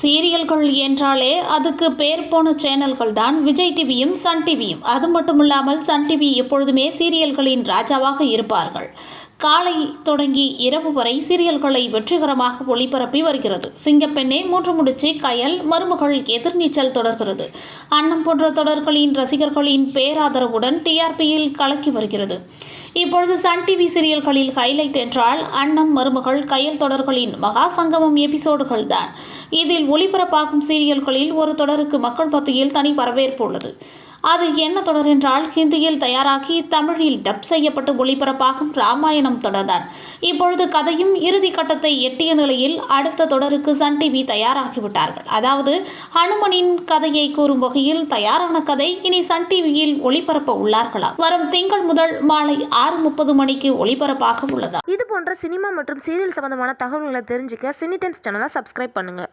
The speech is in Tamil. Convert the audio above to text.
சீரியல்கள் என்றாலே அதுக்கு பேர் போன சேனல்கள் தான் விஜய் டிவியும் சன் டிவியும். அது மட்டும் இல்லாமல் சன் டிவி எப்பொழுதுமே சீரியல்களின் ராஜாவாக இருப்பார்கள். காலை தொடங்கி இரவு வரை சீரியல்களை வெற்றிகரமாக ஒளிபரப்பி வருகிறது. சிங்கப்பெண்ணே மூன்று முடிச்சு கயல் மருமகள் எதிர்நீச்சல் தொடர்கிறது. அன்னம் போன்ற தொடர்களின் ரசிகர்களின் பேராதரவுடன் டிஆர்பியில் கலக்கி வருகிறது. இப்பொழுது சன் டிவி சீரியல்களில் ஹைலைட் என்றால் அன்னம் மருமகள் கயல் தொடர்களின் மகா சங்கமம் எபிசோடுகள் தான். இதில் ஒளிபரப்பாகும் சீரியல்களில் ஒரு தொடருக்கு மக்கள் மத்தியில் தனி வரவேற்பு உள்ளது. அது என்ன தொடர் என்றால் ஹிந்தியில் தயாராகி தமிழில் டப் செய்யப்பட்டு ஒளிபரப்பாகும் ராமாயணம் தொடர்தான். இப்பொழுது கதையும் இறுதி கட்டத்தை எட்டிய நிலையில் அடுத்த தொடருக்கு சன் டிவி தயாராகிவிட்டார்கள். அதாவது ஹனுமனின் கதையை கூறும் வகையில் தயாரான கதை இனி சன் டிவியில் ஒளிபரப்ப உள்ளார்களாம் வரும் திங்கள் முதல் மாலை ஆறு முப்பது மணிக்கு ஒளிபரப்பாக உள்ளதா? இது போன்ற சினிமா மற்றும் சீரியல் சம்பந்தமான தகவல்களை தெரிஞ்சுக்க சினி டைம்ஸ் சேனலை சப்ஸ்கிரைப் பண்ணுங்கள்